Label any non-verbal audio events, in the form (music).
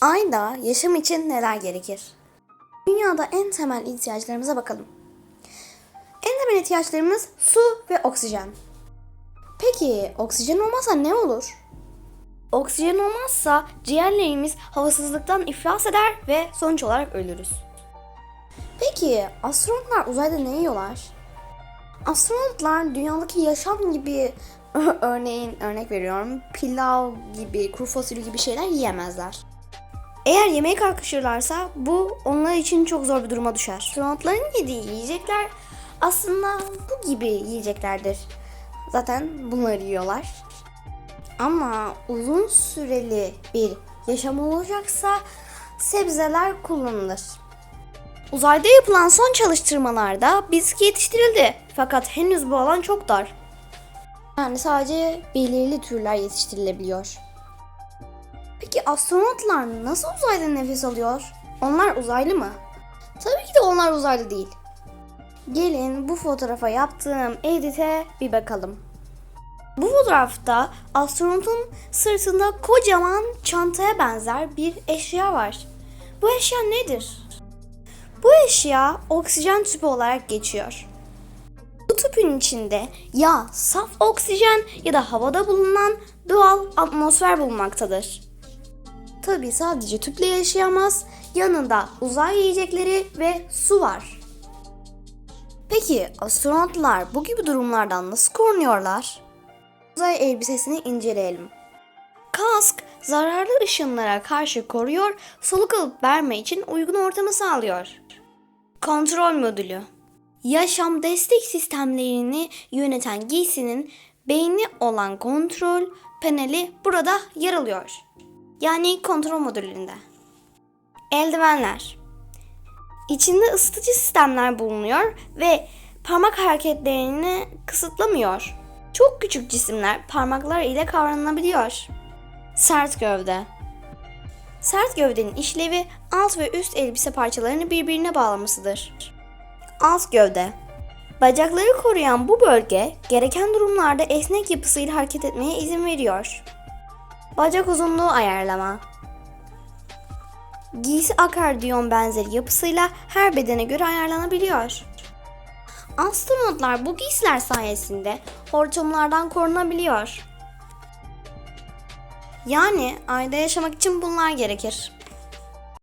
Ayda yaşam için neler gerekir? Dünyada en temel ihtiyaçlarımıza bakalım. En temel ihtiyaçlarımız su ve oksijen. Peki oksijen olmazsa ne olur? Oksijen olmazsa ciğerlerimiz havasızlıktan iflas eder ve sonuç olarak ölürüz. Peki astronotlar uzayda ne yiyorlar? Astronotlar dünyadaki yaşam gibi (laughs) örneğin örnek veriyorum pilav gibi kuru fasulye gibi şeyler yiyemezler. Eğer yemeğe kalkışırlarsa bu onlar için çok zor bir duruma düşer. Astronotların yediği yiyecekler aslında bu gibi yiyeceklerdir. Zaten bunları yiyorlar. Ama uzun süreli bir yaşam olacaksa sebzeler kullanılır. Uzayda yapılan son çalıştırmalarda bitki yetiştirildi. Fakat henüz bu alan çok dar. Yani sadece belirli türler yetiştirilebiliyor. Peki astronotlar nasıl uzayda nefes alıyor? Onlar uzaylı mı? Tabii ki de onlar uzaylı değil. Gelin bu fotoğrafa yaptığım edite bir bakalım. Bu fotoğrafta astronotun sırtında kocaman çantaya benzer bir eşya var. Bu eşya nedir? Bu eşya oksijen tüpü olarak geçiyor. Bu tüpün içinde ya saf oksijen ya da havada bulunan doğal atmosfer bulunmaktadır. Tabi sadece tüple yaşayamaz, yanında uzay yiyecekleri ve su var. Peki astronotlar bu gibi durumlardan nasıl korunuyorlar? Uzay elbisesini inceleyelim. Kask zararlı ışınlara karşı koruyor, soluk alıp verme için uygun ortamı sağlıyor. Kontrol modülü. Yaşam destek sistemlerini yöneten giysinin beyni olan kontrol paneli burada yer alıyor. Yani kontrol modülünde. Eldivenler. İçinde ısıtıcı sistemler bulunuyor ve parmak hareketlerini kısıtlamıyor. Çok küçük cisimler parmaklar ile kavranabiliyor. Sert gövde. Sert gövdenin işlevi alt ve üst elbise parçalarını birbirine bağlamasıdır. Alt gövde. Bacakları koruyan bu bölge gereken durumlarda esnek yapısıyla hareket etmeye izin veriyor. Bacak uzunluğu ayarlama. Giysi akordiyon benzeri yapısıyla her bedene göre ayarlanabiliyor. Astronotlar bu giysiler sayesinde hortumlardan korunabiliyor. Yani ayda yaşamak için bunlar gerekir.